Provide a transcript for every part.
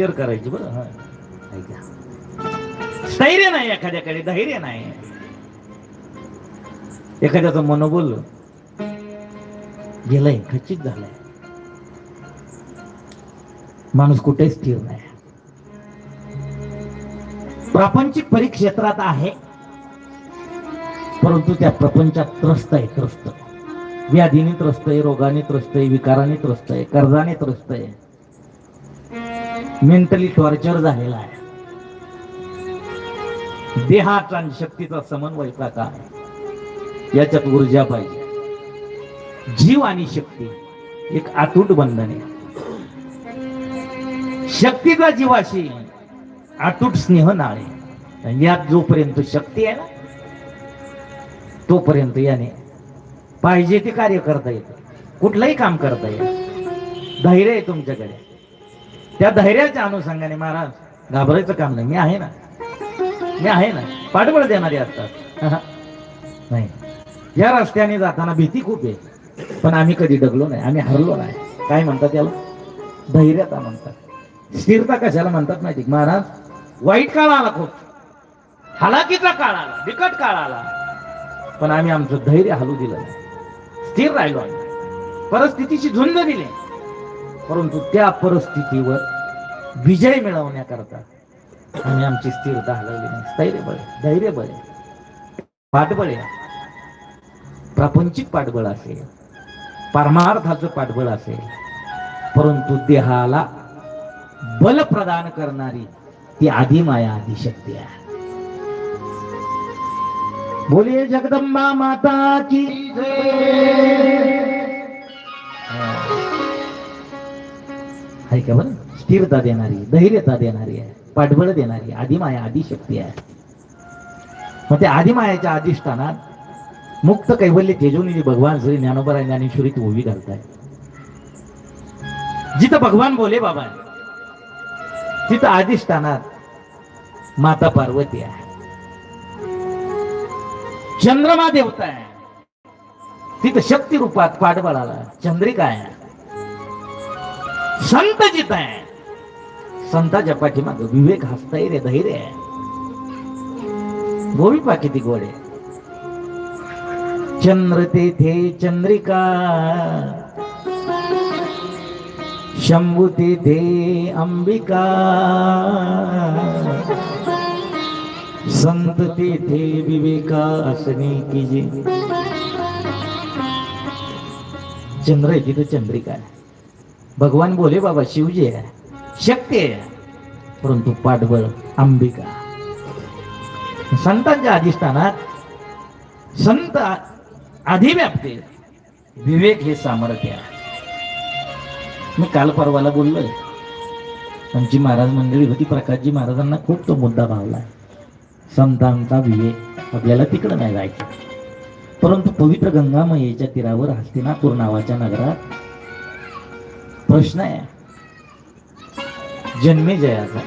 Share करायची बरं हा. ऐका स्थैर्य नाही एखाद्याकडे धैर्य नाही. एखाद्याचं मनोबल गेलंय खचित झालंय. माणूस कुठेच स्थिर नाही. प्रापंचिक परिक्षेत्रात आहे. परंतु त्या प्रपंचात त्रस्त आहे त्रस्त. व्याधीने त्रस्त आहे रोगाने त्रस्त आहे विकाराने त्रस्त आहे कर्जाने त्रस्त आहे. मेंटली टॉर्चर झालेला आहे. देहाचा आणि शक्तीचा समन्वय का आहे. याच्यात ऊर्जा पाहिजे. जीव आणि शक्ती एक अतूट बंधन आहे. शक्तीचा जीवाशी अतूट स्नेह नाळे यात जोपर्यंत शक्ती आहे ना तोपर्यंत याने पाहिजे ते कार्य करता येतं. कुठलंही काम करता येतं धैर्य आहे तुमच्याकडे. त्या धैर्याच्या अनुषंगाने महाराज घाबरायचं काम नाही. मी आहे ना? मी आहे ना? पाठबळ देणारे असतात. नाही. या रस्त्याने जाताना भीती खूप आहे. पण आम्ही कधी डगलो नाही आम्ही हरलो नाही. काय म्हणतात त्याला धैर्यता म्हणतात. स्थिरता कशाला म्हणतात माहिती महाराज वाईट काळ आला खूप. हालाकीचा काळ आला. बिकट काळ आला. पण आम्ही आमचं धैर्य हलू दिलं स्थिर राहिलो आम्ही. परिस्थितीची झुंज दिली. परंतु त्या परिस्थितीवर विजय मिळवण्याकरता आम्ही आमची स्थिरता हलवली नाही. स्थैर्य बळे धैर्य बळे पाठबळ प्रापंचिक पाठबळ असेल परमार्थाचं पाठबळ असेल परंतु देहाला बल प्रदान करणारी ती आदिमाया आदिशक्ती आहे. बोलिये जगदंबा माता की आहे का बरं? स्थिरता देणारी धैर्यता देणारी आहे पाठबळ देणारी आदिमाया आदिशक्ती आहे. मग त्या आदिमायाच्या अधिष्ठानात मुक्त कैवल्य तेजोनी भगवान श्री ज्ञानोबराय ज्ञानेश्वरी ती उभी घालताय जिथं भगवान बोले बाबा तिथं अधिष्ठानात माता पार्वती आहे. चंद्रमा देवता आहे. तिथं शक्ती रूपात पाठबळाला चंद्रिका आहे. संत जित आहे. संताच्या पाठीमाग विवेक हस्तैर्य धैर्य आहे. गोवी पा किती गोड आहे. चंद्र तेथे चंद्रिका. शंभू तेथे अंबिका. संत तेथे विवेका असणे की जे. चंद्र आहे तिथं चंद्रिका आहे. भगवान बोले बाबा शिवजी आहे. शक्य आहे. परंतु पाठबळ अंबिका. संतांच्या अधिष्ठानात संत अधिव्याप्ते विवेक हे सामर्थ्य मी काल परवाला बोललोय. आमची महाराज मंडळी होती प्रकाशजी महाराजांना खूप तो मुद्दा भावला. संतांचा विवेक आपल्याला तिकडं नाही जायचं. परंतु पवित्र गंगामयेच्या तीरावर हस्तिनापूर नावाच्या नगरात प्रश्न आहे. जन्मे जयाचा.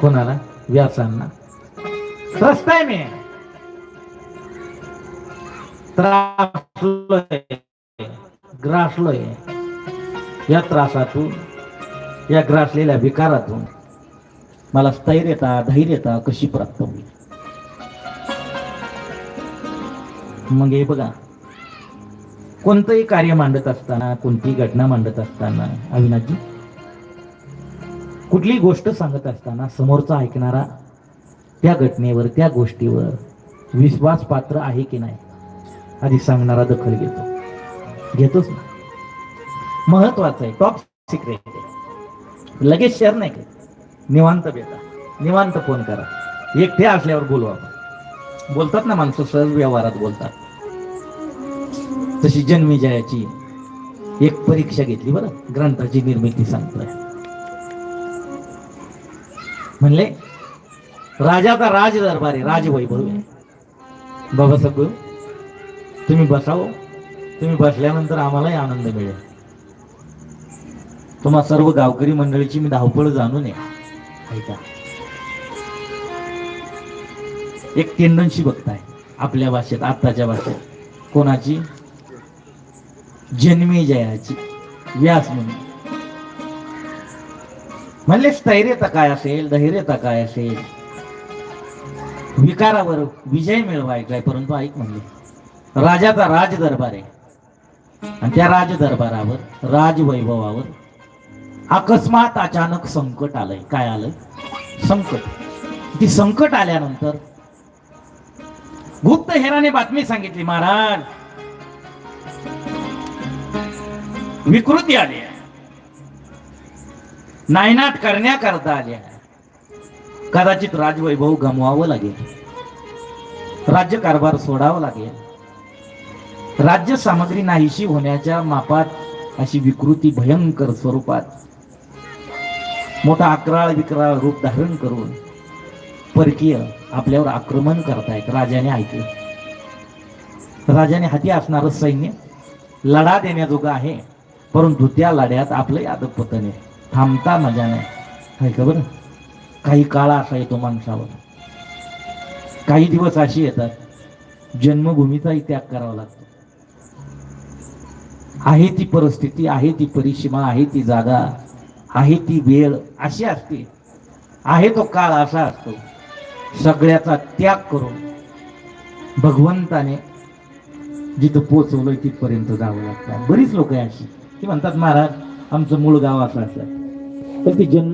कोणाला? व्यासांना. त्रस्त आहे मी. त्रासलोय. ग्रासलोय. या त्रासातून या ग्रासलेल्या विकारातून मला स्थैर्यता धैर्यता कशी प्राप्त होईल? मग हे बघा. कोणतंही कार्य मांडत असताना कोणतीही घटना मांडत असताना अविनाथजी कुठली गोष्ट सांगत असताना समोरचा ऐकणारा त्या घटनेवर त्या गोष्टीवर विश्वास पात्र आहे की नाही आधी सांगणारा दखल घेतो. घेतोच ना. महत्वाचं आहे टॉप सिक्रेट आहे. लगेच शेअर नाही करत. निवांत बेटा निवांत फोन करा. एकटे असल्यावर बोलू आपण. बोलतात ना माणसं सहज व्यवहारात बोलतात. तशी जन्मीजयाची एक परीक्षा घेतली बरं ग्रंथाची निर्मिती सांगतोय. म्हणले राजाचा राज दरबार आहे राजवैभव आहे बाबासाहेब तुम्ही बसाव. तुम्ही बसल्यानंतर आम्हालाही आनंद मिळेल. तुम्हा सर्व गावकरी मंडळीची मी धावपळ जाणून ऐका. एक टेंडन्सी बघताय आपल्या भाषेत आत्ताच्या भाषेत. कोणाची? जन्मी जयाची. व्यास म्हणून. म्हणले स्थैर्यता काय असेल धैर्यता काय असेल? विकारावर विजय मिळवायचा परंतु ऐक म्हणले राजाचा राज दरबार आहे. आणि त्या राज दरबारावर राजवैभवावर अकस्मात अचानक संकट आलंय. काय आलंय? संकट. ती संकट आल्यानंतर गुप्त हेराने बातमी सांगितली महाराज विकृती आली आहे. नायनाट करण्याकरता आली आहे. कदाचित राजवैभव गमवावं लागेल. राज्य कारभार सोडावं लागेल. राज्य सामग्री नाहीशी होण्याच्या मापात अशी विकृती भयंकर स्वरूपात मोठा अकराळ विक्राळ रूप धारण करून परकीय आपल्यावर आक्रमण करतायत. राजाने ऐकलं. राजाने हाती असणारं सैन्य लढा देण्याजोगं आहे. परंतु त्या लढ्यात आपलं यादव पतन आहे थांबता मजा नाही. आहे का बरं? काही काळ असा येतो माणसावर. काही दिवस अशी येतात जन्मभूमीचाही त्याग करावा लागतो. आहे ती परिस्थिती आहे ती परिसीमा आहे ती जागा आहे ती वेळ अशी असते. आहे तो काळ असा असतो सगळ्याचा त्याग करून भगवंताने जिथं पोचवलंय तिथपर्यंत जावं लागतं. बरीच लोक आहे अशी. ते म्हणतात महाराज आमचं मूळ गाव असं असं. पण ती जन्म